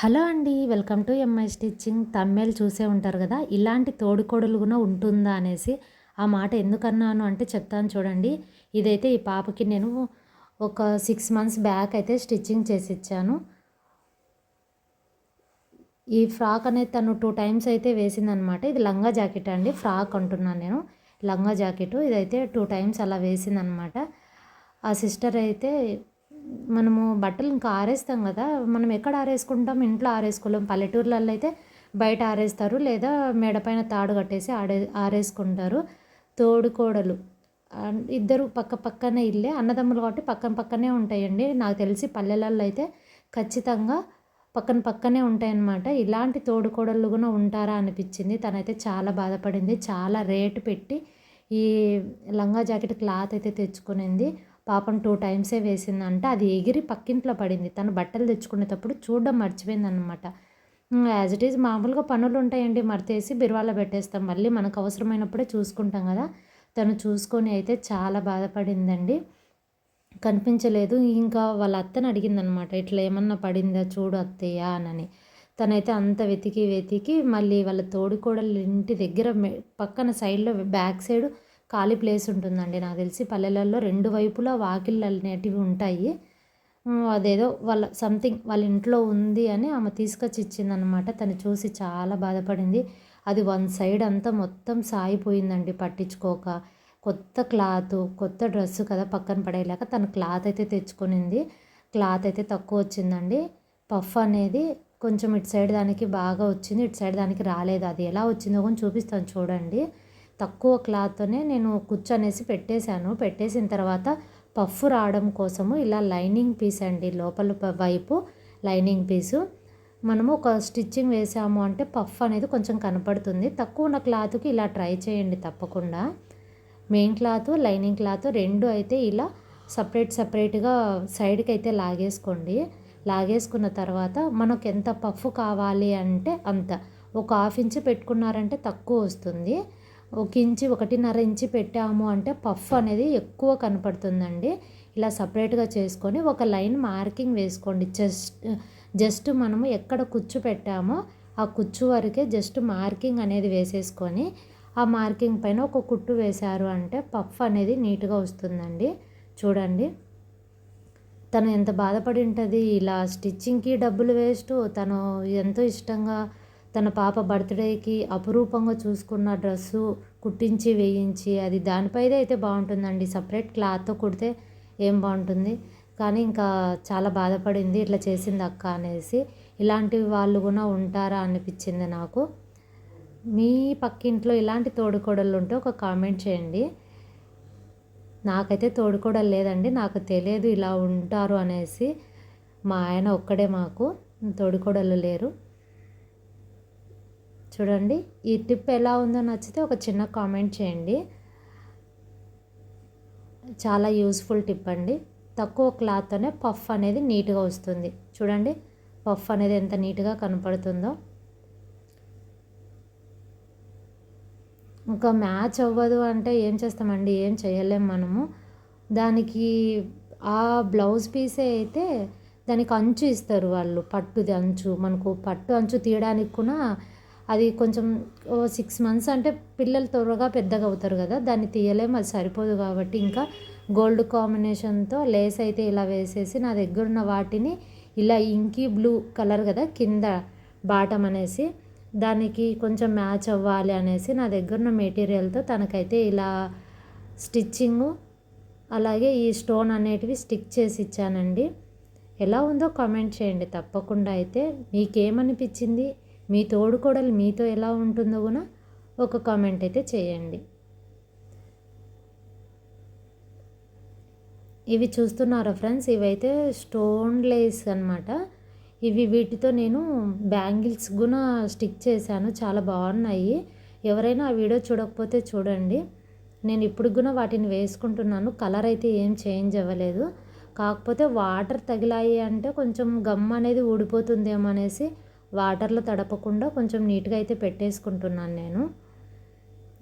Hello అండి welcome to M I stitching తమ్మేలు చూసే ఉంటారు కదా ఇలాంటి తోడుకోడలు కూడా ఉంటుందా అనేసి ఆ మాట ఎందుకన్నాను అంటే చెప్తాను చూడండి. ఇదైతే ఈ పాపకి నేను ఒక సిక్స్ మంత్స్ బ్యాక్ అయితే స్టిచ్చింగ్ చేసి ఇచ్చాను. ఈ ఫ్రాక్ అనేది తను టూ టైమ్స్ అయితే వేసిందనమాట ఇది లంగా జాకెట్ అండి ఫ్రాక్ అంటున్నాను నేను. లంగా జాకెట్ ఇదైతే టూ టైమ్స్ అలా వేసిందనమాట ఆ సిస్టర్ అయితే మనము బట్టలు ఇంకా ఆరేస్తాం కదా మనం ఎక్కడ ఆరేసుకుంటాం? ఇంట్లో ఆరేసుకోలేం. పల్లెటూర్లలో అయితే బయట ఆరేస్తారు లేదా మేడపైన తాడు కట్టేసి ఆడే ఆరేసుకుంటారు. తోడుకోడలు ఇద్దరు పక్క పక్కనే ఇల్లే అన్నదమ్ములు కాబట్టి పక్కన పక్కనే ఉంటాయండి. నాకు తెలిసి పల్లెలలో అయితే ఖచ్చితంగా పక్కన పక్కనే ఉంటాయన్నమాట. ఇలాంటి తోడుకోడళ్ళు కూడా ఉంటారా అనిపించింది. తనైతే చాలా బాధపడింది. చాలా రేటు పెట్టి ఈ లంగా జాకెట్ క్లాత్ అయితే తెచ్చుకునింది. పాపం టూ టైమ్సే వేసిందంట. అది ఎగిరి పక్కింట్లో పడింది. తను బట్టలు తెచ్చుకునేటప్పుడు చూడడం మర్చిపోయిందనమాట యాజ్ ఇట్ ఈజ్ మామూలుగా పనులు ఉంటాయండి మర్తేసి బిరువాలో పెట్టేస్తాం. మళ్ళీ మనకు అవసరమైనప్పుడే చూసుకుంటాం కదా. తను చూసుకొని అయితే చాలా బాధపడిందండి. కనిపించలేదు. ఇంకా వాళ్ళ అత్తని అడిగిందనమాట ఇట్లా ఏమన్నా పడిందా? చూడు అత్తయ్య అని తనైతే అంత వెతికి వెతికి మళ్ళీ వాళ్ళ తోడుకోడలు ఇంటి దగ్గర పక్కన సైడ్లో బ్యాక్ సైడ్ ఖాళీ ప్లేస్ ఉంటుందండి నాకు తెలిసి. పల్లెలలో రెండు వైపులా వాకిళ్ళు అనేటివి ఉంటాయి. అదేదో వాళ్ళ సంథింగ్ వాళ్ళ ఇంట్లో ఉంది అని ఆమె తీసుకొచ్చి ఇచ్చిందనమాట తను చూసి చాలా బాధపడింది. అది వన్ సైడ్ అంతా మొత్తం సాగిపోయిందండి పట్టించుకోక. కొత్త క్లాత్ కొత్త డ్రెస్సు కదా పక్కన పడేలాక తను క్లాత్ అయితే తెచ్చుకునింది. క్లాత్ అయితే తక్కువ వచ్చిందండి. పఫ్ అనేది కొంచెం ఇటు సైడ్ దానికి బాగా వచ్చింది ఇటు సైడ్ దానికి రాలేదు. అది ఎలా వచ్చిందో కొంచెం చూపిస్తాను చూడండి. తక్కువ క్లాత్తోనే నేను కుచ్చు అనేసి పెట్టేశాను. పెట్టేసిన తర్వాత పఫ్ రావడం కోసము ఇలా లైనింగ్ పీస్ అండి లోపల వైపు లైనింగ్ పీసు. మనము ఒక స్టిచ్చింగ్ వేసాము అంటే పఫ్ అనేది కొంచెం కనపడుతుంది. తక్కువ ఉన్న క్లాత్కి ఇలా ట్రై చేయండి తప్పకుండా. మెయిన్ క్లాత్ లైనింగ్ క్లాత్ రెండు అయితే ఇలా సపరేట్ సపరేట్గా సైడ్కి అయితే లాగేసుకోండి. లాగేసుకున్న తర్వాత మనకు ఎంత పఫ్ కావాలి అంటే అంత. ఒక హాఫ్ ఇంచ్ పెట్టుకున్నారంటే తక్కువ వస్తుంది. ఒక ఇంచి ఒకటిన్నర ఇంచి పెట్టాము అంటే పఫ్ అనేది ఎక్కువ కనపడుతుందండి. ఇలా సపరేట్గా చేసుకొని ఒక లైన్ మార్కింగ్ వేసుకోండి. జస్ట్ జస్ట్ మనము ఎక్కడ కుచ్చు పెట్టామో ఆ కుచ్చు వరకే జస్ట్ మార్కింగ్ అనేది వేసేసుకొని ఆ మార్కింగ్ పైన ఒక కుట్టు వేశారు అంటే పఫ్ అనేది నీట్గా వస్తుందండి. చూడండి. తను ఎంత బాధపడి ఉంటుంది. ఇలా స్టిచ్చింగ్కి డబ్బులు వేస్ట్. తను ఎంతో ఇష్టంగా తన పాప బర్త్డేకి అపురూపంగా చూసుకున్న డ్రెస్సు కుట్టించి వేయించి అది దానిపైదే అయితే బాగుంటుందండి. సపరేట్ క్లాత్తో కుడితే ఏం బాగుంటుంది? కానీ ఇంకా చాలా బాధపడింది ఇట్లా చేసింది అక్క అనేసి. ఇలాంటి వాళ్ళు కూడా ఉంటారా అనిపించింది నాకు. మీ పక్కింట్లో ఇలాంటి తోడుకోడళ్ళు ఉంటే ఒక కామెంట్ చేయండి. నాకైతే తోడుకోడలు లేదండి నాకు తెలియదు ఇలా ఉంటారు అనేసి. మా ఆయన ఒక్కడే మాకు తోడుకోడళ్ళు లేరు. చూడండి. ఈ టిప్ ఎలా ఉందో నచ్చితే ఒక చిన్న కామెంట్ చేయండి. చాలా యూస్ఫుల్ టిప్ అండి. తక్కువ క్లాత్తోనే పఫ్ అనేది నీట్గా వస్తుంది. చూడండి. పఫ్ అనేది ఎంత నీట్గా కనపడుతుందో. ఇంకా మ్యాచ్ అవ్వదు అంటే ఏం చేస్తామండి? ఏం చేయలేం మనము. దానికి ఆ బ్లౌజ్ పీసే అయితే దానికి అంచు ఇస్తారు వాళ్ళు. పట్టుది అంచు. మనకు పట్టు అంచు తీయడానికి కూడా అది కొంచెం సిక్స్ మంత్స్ అంటే పిల్లలు త్వరగా పెద్దగా అవుతారు కదా దాన్ని తీయలేము అది సరిపోదు కాబట్టి ఇంకా గోల్డ్ కాంబినేషన్తో లేస్ అయితే ఇలా వేసేసి నా దగ్గర ఉన్న వాటిని ఇలా ఇంకీ బ్లూ కలర్ కదా కింద బాటం అనేసి దానికి కొంచెం మ్యాచ్ అవ్వాలి అనేసి నా దగ్గర ఉన్న మెటీరియల్తో తనకైతే ఇలా స్టిచ్చింగు అలాగే ఈ స్టోన్ అనేటివి స్టిక్ చేసి ఇచ్చానండి. ఎలా ఉందో కామెంట్ చేయండి తప్పకుండా అయితే. మీకేమనిపించింది? మీ తోడుకోడలు మీతో ఎలా ఉంటుందో కూడా ఒక కామెంట్ అయితే చేయండి. ఇవి చూస్తున్నారా ఫ్రెండ్స్ ఇవైతే స్టోన్ లేస్ అనమాట ఇవి వీటితో నేను బ్యాంగిల్స్ కూడా స్టిక్ చేశాను. చాలా బాగున్నాయి. ఎవరైనా ఆ వీడియో చూడకపోతే చూడండి. నేను ఇప్పుడు కూడా వాటిని వేసుకుంటున్నాను. కలర్ అయితే ఏం చేంజ్ అవ్వలేదు. కాకపోతే వాటర్ తగిలాయి అంటే కొంచెం గమ్ అనేది ఊడిపోతుందేమో అనేసి వాటర్లో తడపకుండా కొంచెం నీట్గా అయితే పెట్టేసుకుంటున్నాను నేను.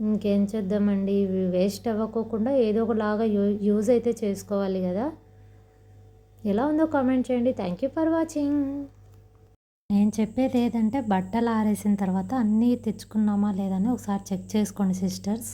ఇంకేం చేద్దామండి? ఇవి వేస్ట్ అవ్వకోకుండా ఏదో ఒకలాగా యూ యూజ్ అయితే చేసుకోవాలి కదా. ఎలా ఉందో కామెంట్ చేయండి. Thank you for watching. నేను చెప్పేది ఏదంటే బట్టలు ఆరేసిన తర్వాత అన్నీ తెచ్చుకున్నామా లేదని ఒకసారి చెక్ చేసుకోండి సిస్టర్స్.